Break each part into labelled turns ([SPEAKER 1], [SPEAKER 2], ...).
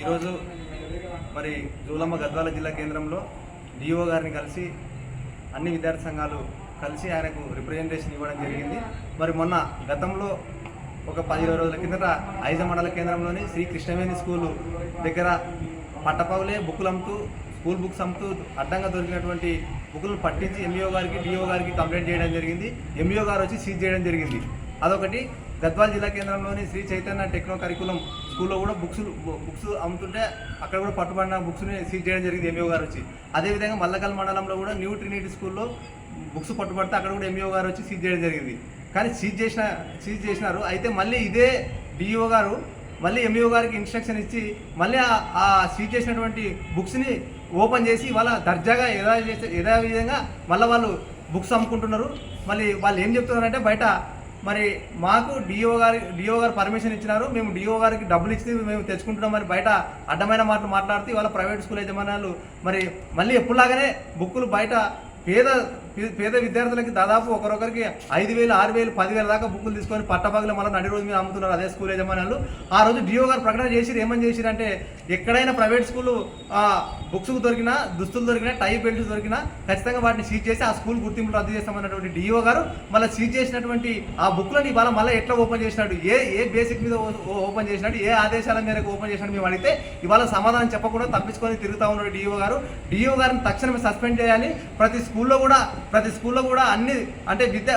[SPEAKER 1] ఈరోజు మరి జూలమ్మ గద్వాల జిల్లా కేంద్రంలో డిఓ గారిని కలిసి అన్ని విద్యార్థి సంఘాలు కలిసి ఆయనకు రిప్రజెంటేషన్ ఇవ్వడం జరిగింది. మరి మొన్న గతంలో ఒక పది ఇరవై రోజుల కిందట ఐజ మండల కేంద్రంలోని శ్రీ కృష్ణవేణి స్కూలు దగ్గర పట్టపావులే బుక్కులు అమ్ముతూ స్కూల్ బుక్స్ అమ్ముతూ అడ్డంగా దొరికినటువంటి బుక్కులను పట్టించి ఎంఈఓ గారికి డిఓ గారికి కంప్లైంట్ చేయడం జరిగింది. ఎంఈఓ గారు వచ్చి సీజ్ చేయడం జరిగింది. అదొకటి. గద్వాల్ జిల్లా కేంద్రంలోని శ్రీ చైతన్య టెక్నో కరికులం స్కూల్లో కూడా బుక్స్ బుక్స్ అమ్ముతుంటే అక్కడ కూడా పట్టుబడిన బుక్స్ని సీజ్ చేయడం జరిగింది ఎంఈఓ గారు వచ్చి. అదేవిధంగా మల్లకల్ మండలంలో కూడా న్యూ ట్రినిటీ స్కూల్లో బుక్స్ పట్టుబడితే అక్కడ కూడా ఎంఈఓ గారు వచ్చి సీజ్ చేయడం జరిగింది. కానీ సీజ్ చేసిన సీజ్ చేసినారు. అయితే మళ్ళీ ఇదే డిఈఓ గారు మళ్ళీ ఎంఈఓ గారికి ఇన్స్ట్రక్షన్ ఇచ్చి మళ్ళీ ఆ- సీజ్ చేసినటువంటి బుక్స్ని ఓపెన్ చేసి వాళ్ళ దర్జాగా యథా చేసే విధంగా మళ్ళీ వాళ్ళు బుక్స్ అమ్ముకుంటున్నారు. మళ్ళీ వాళ్ళు ఏం చెప్తున్నారంటే బయట మరి మాకు డిఓ గారి డిఓ గారు పర్మిషన్ ఇచ్చినారు. మేము డిఓ గారికి డబ్బులు ఇచ్చి మేము తెచ్చుకుంటున్నాం. మరి బయట అడ్డమైన మాటలు మాట్లాడితే ఇవాళ ప్రైవేట్ స్కూల్ యజమానులు మరి మళ్ళీ ఎప్పుడులాగానే బుక్కులు బయట పేద పేద విద్యార్థులకి దాదాపు ఒకరొకరికి ఐదు వేలు ఆరు వేలు పదివేల దాకా బుక్కులు తీసుకొని పట్టపగలు మళ్ళీ నడి రోజు మీద అమ్ముతున్నారు అదే స్కూల్ యజమానులు. ఆ రోజు డిఓ గారు ప్రకటన చేసి ఏమని చేసిరంటే ఎక్కడైనా ప్రైవేట్ స్కూల్ బుక్స్ దొరికినా దుస్తులు దొరికినా టై బెల్ట్స్ దొరికినా ఖచ్చితంగా వాటిని సీజ్ చేసి ఆ స్కూల్ గుర్తింపు రద్దు చేస్తామన్నటువంటి డిఓ గారు మళ్ళీ సీజ్ చేసినటువంటి ఆ బుక్లని ఇవాళ మళ్ళీ ఎట్లా ఓపెన్ చేసినాడు? ఏ ఏ బేసిక్ మీద ఓ- ఓపెన్ చేసినాడు? ఏ ఆదేశాల మేరకు ఓపెన్ చేసినాడు మేము అడిగితే ఇవాళ సమాధానం చెప్పకుండా తప్పించుకొని తిరుగుతా ఉన్నాడు డిఓ గారు. డిఓ గారిని తక్షణమే సస్పెండ్ చేయాలి. ప్రతి స్కూల్లో కూడా ప్రతి స్కూల్లో కూడా అన్ని అంటే విద్య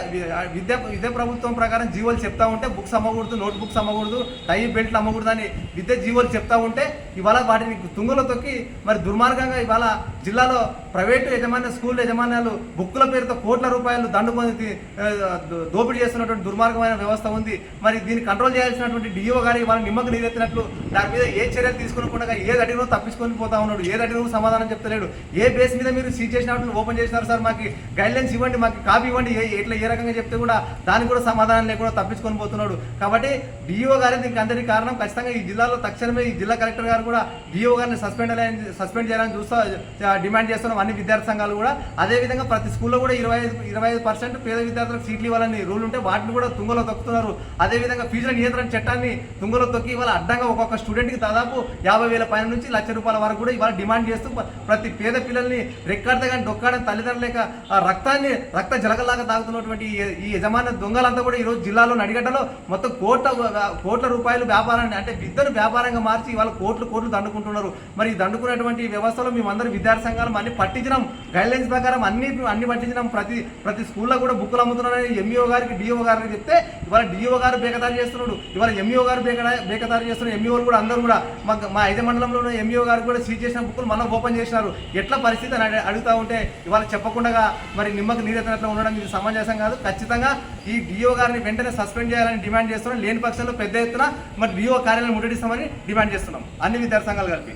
[SPEAKER 1] విద్య విద్యా ప్రభుత్వం ప్రకారం జీవోలు చెప్తా ఉంటే బుక్స్ అమ్మకూడదు నోట్ బుక్స్ అమ్మకూడదు టై బెల్ట్లు అమ్మకూడదు అని విద్య జీవోలు చెప్తా ఉంటే ఇవాళ వాటిని తుంగలో తొక్కి మరి దుర్మార్గంగా ఇవాళ జిల్లాలో ప్రైవేటు యజమాన్య స్కూల్ యజమాన్యాలు బుక్కుల పేరుతో కోట్ల రూపాయలు దండు పొంది దోపిడీ చేస్తున్నటువంటి దుర్మార్గమైన వ్యవస్థ ఉంది. మరి దీన్ని కంట్రోల్ చేయాల్సినటువంటి డిఓ గారి ఇవాళ నిమ్మకు నీరెత్తినట్లు దాని మీద ఏ చర్యలు తీసుకోకుండా ఏది అడిగినో తప్పించుకొని పోతా ఉన్నాడు. ఏది అడిగినో సమాధానం చెప్తలేడు. ఏ బేస్ మీద మీరు సీజ్ చేసినట్లు ఓపెన్ చేసినారు సార్ మాకు? గైడ్లైన్స్ ఇవ్వండి మాకు కాపీ ఇవ్వండి ఎట్లా ఏ రకంగా చెప్తే కూడా దానికి కూడా సమాధానం లేకుండా తప్పించుకొని పోతున్నాడు. కాబట్టి డిఓ గారి దీనికి అందరికీ కారణం ఖచ్చితంగా ఈ జిల్లాలో తక్షణమే ఈ జిల్లా కలెక్టర్ గారు కూడా డిఓ గారిని సస్పెండ్ సస్పెండ్ చేయాలని చూస్తా డిమాండ్ చేస్తున్నాం అన్ని విద్యార్థి సంఘాలు కూడా. అదేవిధంగా ప్రతి స్కూల్లో కూడా ఇరవై ఐదు ఇరవై ఐదు పర్సెంట్ పేద విద్యార్థులకు సీట్లు ఇవ్వాలని రూల్ ఉంటే వాటిని కూడా తుంగలో తొక్కుతున్నారు. అదే విధంగా ఫీజుల నియంత్రణ చట్టాన్ని తుంగలో తొక్కి ఇవాళ అడ్డంగా ఒక్కొక్క స్టూడెంట్కి దాదాపు యాభై వేల పైన నుంచి లక్ష రూపాయల వరకు కూడా ఇవాళ డిమాండ్ చేస్తూ ప్రతి పేద పిల్లల్ని రెక్కాడితే కానీ డొక్కాడని తల్లిదండ్రులు లేక రక్తాన్ని రక్త జలగలాగా తాగుతున్నటువంటి ఈ- యజమాని దొంగలంతా కూడా ఈరోజు జిల్లాలో నడిగడ్డలో మొత్తం కోట్ల కోట్ల రూపాయలు వ్యాపారాన్ని అంటే విద్యను వ్యాపారంగా మార్చి ఇవాళ కోట్లు కోట్లు దండుకుంటున్నారు. మరి దండుకున్నటువంటి వ్యవస్థలో మేమందరూ విద్యార్థి సంఘాలు అన్ని పట్టించినాం. గైడ్లైన్స్ ప్రకారం అన్ని అన్ని పట్టించినాం. ప్రతి ప్రతి స్కూల్లో కూడా బుక్కులు అమ్ముతున్నారని ఎంఈఓ గారికి డిఓ గారికి చెప్తే ఇవాళ డిఓ గారు బేకదారి చేస్తున్నాడు. ఇవాళ ఎంఈఓ గారు బేకదా బేకదారి చేస్తున్నారు ఎంఈఓలు కూడా అందరూ కూడా మా మా ఐదు మండలంలో ఉన్న ఎంఈఓ గారు కూడా సీజ్ చేసిన బుక్కులు మనం ఓపెన్ చేసినారు. ఎట్లా పరిస్థితి అని అడుగుతా ఉంటే ఇవాళ చెప్పకుండా మరి నిమ్మకు నీరెత్తినట్లు ఉండడం ఇది సమంజసం కాదు. ఖచ్చితంగా ఈ డిఓ గారిని వెంటనే సస్పెండ్ చేయాలని డిమాండ్ చేస్తున్నాం. లేని పక్షంలో పెద్ద ఎత్తున మరి డిఓ కార్యాలయం ముట్టడిస్తామని డిమాండ్ చేస్తున్నాం. అన్ని విద్యార్థి సంఘాలు కలిపి.